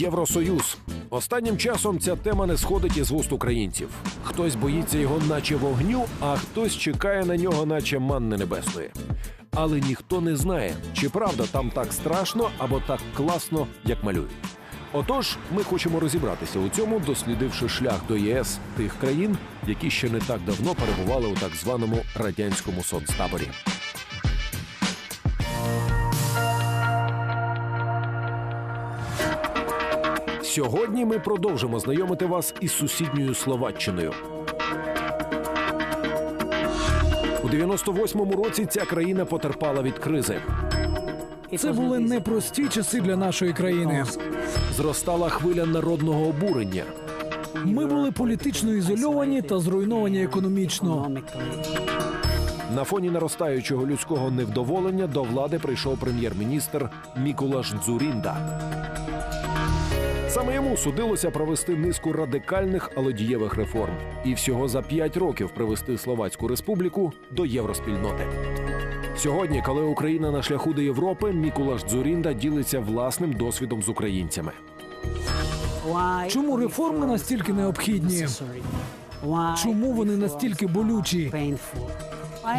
Євросоюз. Останнім часом ця тема не сходить із вуст українців. Хтось боїться його, наче вогню, а хтось чекає на нього, наче манни небесної. Але ніхто не знає, чи правда там так страшно або так класно, як малюють. Отож, ми хочемо розібратися у цьому, дослідивши шлях до ЄС тих країн, які ще не так давно перебували у так званому радянському соцтаборі. Сьогодні ми продовжимо знайомити вас із сусідньою Словаччиною. У 98-му році ця країна потерпала від кризи. Це були непрості часи для нашої країни. Зростала хвиля народного обурення. Ми були політично ізольовані та зруйновані економічно. На фоні наростаючого людського невдоволення до влади прийшов прем'єр-міністр Мікулаш Дзурінда. Саме йому судилося провести низку радикальних, але дієвих реформ і всього за п'ять років привести Словацьку республіку до євроспільноти. Сьогодні, коли Україна на шляху до Європи, Мікулаш Дзурінда ділиться власним досвідом з українцями. Чому реформи настільки необхідні? Чому вони настільки болючі?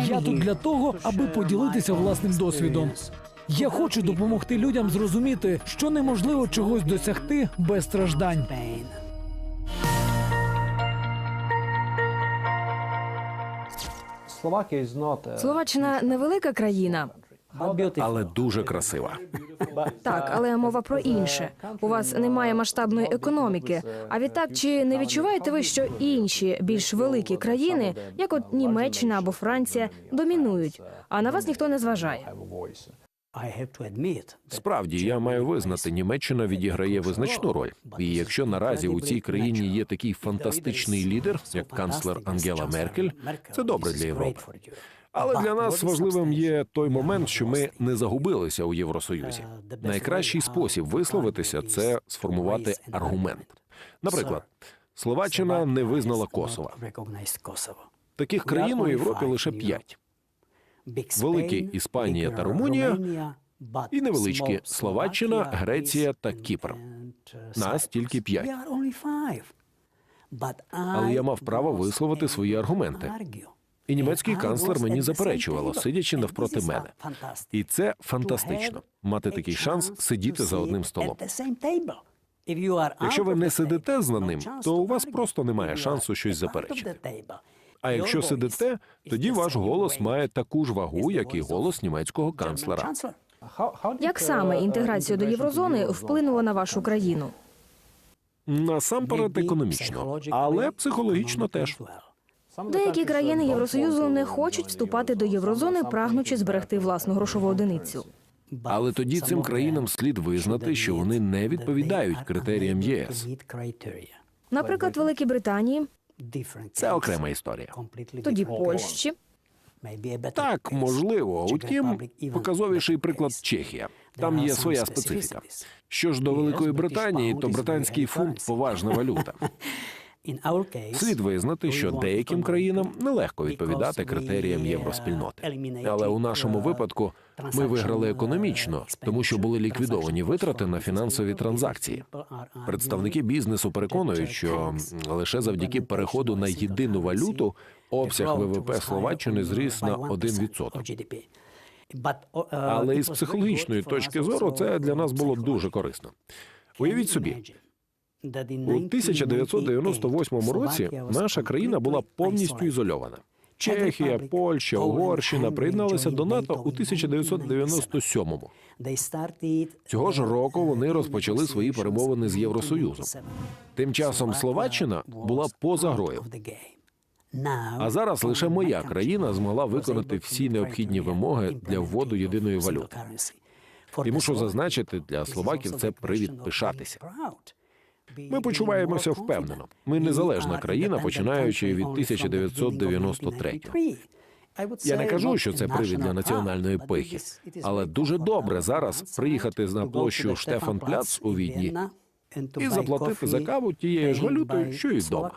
Я тут для того, аби поділитися власним досвідом. Я хочу допомогти людям зрозуміти, що неможливо чогось досягти без страждань. Словаччина невелика країна. але дуже красива. Так, але мова про інше. У вас немає масштабної економіки. А відтак, чи не відчуваєте ви, що інші більш великі країни, як от Німеччина або Франція, домінують, а на вас ніхто не зважає? Справді, я маю визнати, Німеччина відіграє визначну роль. І якщо наразі у цій країні є такий фантастичний лідер, як канцлер Ангела Меркель, це добре для Європи. Але для нас важливим є той момент, що ми не загубилися у Євросоюзі. Найкращий спосіб висловитися це сформувати аргумент. Наприклад, Словаччина не визнала Косова. Таких країн у Європі лише п'ять. Великі Іспанія та Румунія і невеличкі Словаччина, Греція та Кіпр. Нас тільки п'ять. Але я мав право висловити свої аргументи. І німецький канцлер мені заперечувало, сидячи навпроти мене. І це фантастично мати такий шанс сидіти за одним столом. Якщо ви не сидите за ним, то у вас просто немає шансу щось заперечити. А якщо сидите, тоді ваш голос має таку ж вагу, як і голос німецького канцлера. Як uh, саме інтеграція до єврозони вплинула на вашу країну? Насамперед економічно, але психологічно теж. Деякі країни Євросоюзу не хочуть вступати до єврозони, прагнучи зберегти власну грошову одиницю. Але тоді цим країнам слід визнати, що вони не відповідають критеріям ЄС. Наприклад, Великій Британії, Це окрема історія. тоді Польщі. Так, можливо. Утім, показовіший приклад Чехія. Там є своя специфіка. Що ж до Великої Британії, то британський фунт поважна валюта. Слід визнати, що деяким країнам нелегко відповідати критеріям євроспільноти. Але у нашому випадку ми виграли економічно, тому що були ліквідовані витрати на фінансові транзакції. Представники бізнесу переконують, що лише завдяки переходу на єдину валюту обсяг ВВП Словаччини зріс на 1%. Але із психологічної точки зору це для нас було дуже корисно. Уявіть собі, у 1998 році наша країна була повністю ізольована. Чехія, Польща, Угорщина приєдналися до НАТО у 1997-му. Цього ж року вони розпочали свої перемовини з Євросоюзом. Тим часом Словаччина була поза грою. А зараз лише моя країна змогла виконати всі необхідні вимоги для вводу єдиної валюти. І мушу зазначити, для словаків це привід пишатися. Ми почуваємося впевнено. Ми незалежна країна, починаючи від 1993-го. Я не кажу, що це привід для національної пихи, але дуже добре зараз приїхати на площу Штефан Пляц у Відні і заплатити за каву тією ж валютою, що і вдома.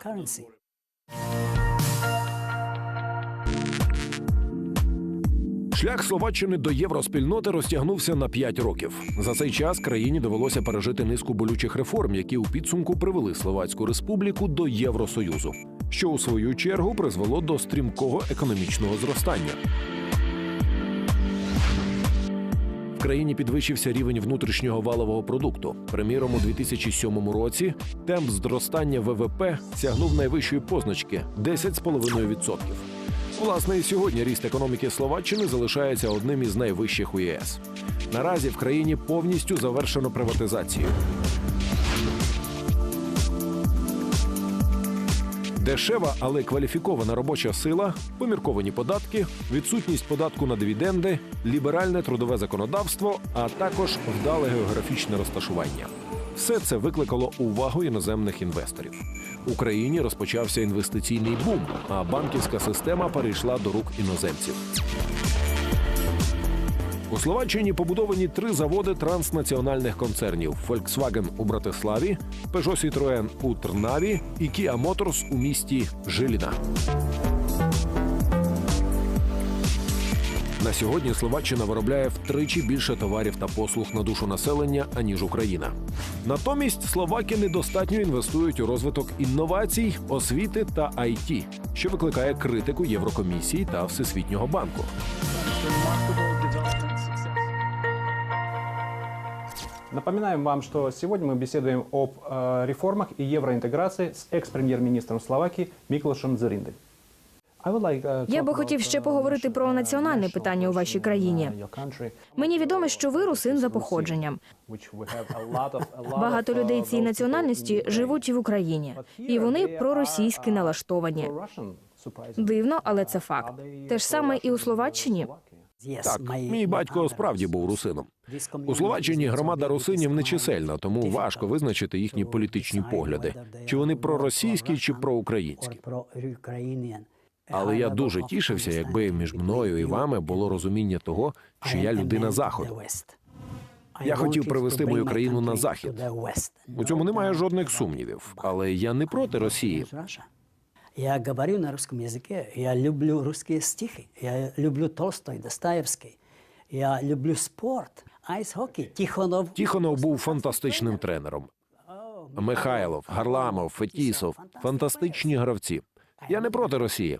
Шлях Словаччини до євроспільноти розтягнувся на 5 років. За цей час країні довелося пережити низку болючих реформ, які у підсумку привели Словацьку республіку до Євросоюзу, що у свою чергу призвело до стрімкого економічного зростання. В країні підвищився рівень внутрішнього валового продукту. Приміром, у 2007 році темп зростання ВВП сягнув найвищої позначки 10,5%. Власне, і сьогодні ріст економіки Словаччини залишається одним із найвищих у ЄС. Наразі в країні повністю завершено приватизацію. Дешева, але кваліфікована робоча сила, помірковані податки, відсутність податку на дивіденди, ліберальне трудове законодавство, а також вдале географічне розташування. Все це викликало увагу іноземних інвесторів. У країні розпочався інвестиційний бум, а банківська система перейшла до рук іноземців. У Словаччині побудовані три заводи транснаціональних концернів: Volkswagen у Братиславі, Peugeot Citroën у Трнаві і Kia Motors у місті Жиліна. На сьогодні Словаччина виробляє втричі більше товарів та послуг на душу населення аніж Україна. Натомість словаки недостатньо інвестують у розвиток інновацій, освіти та IT, що викликає критику Єврокомісії та Всесвітнього банку. Напоминаем вам, что сегодня мы беседуем об э, реформах и евроинтеграции с екс-прем'єр-міністром Словакії Міклошем Дзеринди. Uh, Я би хотів ще поговорити про національне питання у вашій країні. Мені відомо, що ви русин за походженням. Багато людей цієї національності живуть і в Україні, і вони проросійськи налаштовані. Дивно, але це факт. Те ж саме і у Словаччині. Так, мій батько справді був русином. У Словаччині громада русинів нечисельна, тому важко визначити їхні політичні погляди, чи вони проросійські, чи проукраїнські. Але я дуже тішився, якби між мною і вами було розуміння того, що я людина заходу. Я хотів привести мою країну на захід. У цьому немає жодних сумнівів, але я не проти Росії. Я говорю на русском языке, я люблю русские стихи, я люблю Толстой, Достоевский, я люблю спорт, айс-хоккей, Тихонов. Тіхонов був фантастичним тренером. Михайлов, Гарламов, Фетісов фантастичні гравці. Я не проти Росії,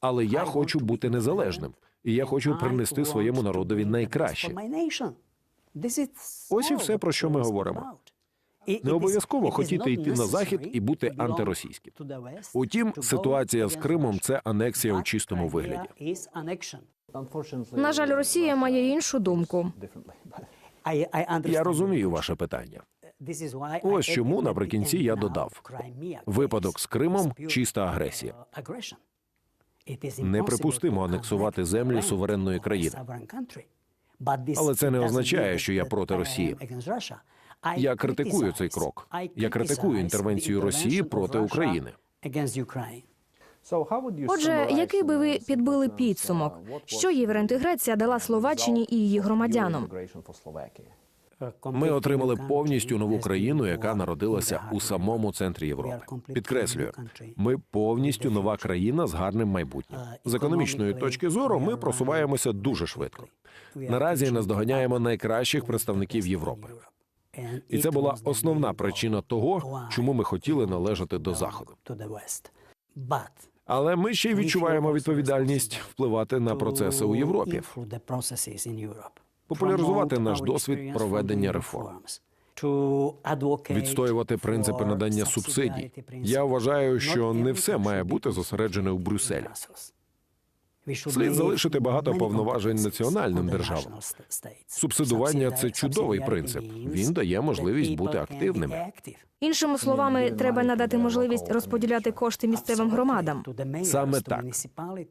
але я хочу бути незалежним, і я хочу принести своєму народові найкраще. Ось і все, про що ми говоримо. І- Не обов'язково хотіти йти на захід і бути антиросійським. Утім, ситуація з Кримом це анексія у чистому вигляді. На жаль, Росія має іншу думку. Я розумію ваше питання. Ось чому наприкінці я додав. Випадок з Кримом чиста агресія. uh, Неприпустимо анексувати землі суверенної країни. Але це не означає, що я проти Росії. Я критикую цей крок. Я критикую інтервенцію Росії проти України. Отже, який би ви підбили підсумок, що євроінтеграція дала Словаччині і її громадянам? Ми отримали повністю нову країну, яка народилася у самому центрі Європи. Підкреслюю, ми повністю нова країна з гарним майбутнім. З економічної точки зору ми просуваємося дуже швидко. Наразі наздоганяємо найкращих представників Європи. І це була основна причина того, чому ми хотіли належати до заходу. Але ми ще й відчуваємо відповідальність впливати на процеси у Європі, популяризувати наш досвід проведення реформ, відстоювати принципи надання субсидій. Я вважаю, що не все має бути зосереджене у Брюсселі. Слід залишити багато повноважень національним державам. Субсидування це чудовий принцип. Він дає можливість бути активними. Іншими словами, треба надати можливість розподіляти кошти місцевим громадам. Саме так.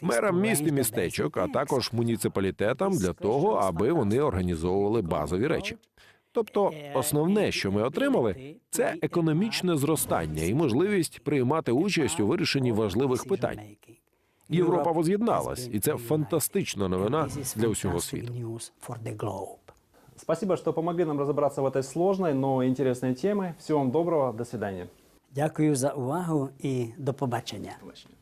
мерам міст і містечок, а також муніципалітетам для того, аби вони організовували базові речі. Тобто, основне, що ми отримали, це економічне зростання і можливість приймати участь у вирішенні важливих питань. Європа воз'єдналась, і це фантастична новина для усього світу. Спасибо, что помогли нам разобраться в этой сложной, но интересной теме. Всего вам доброго, до свидания. Дякую за увагу і до побачення. До побачення.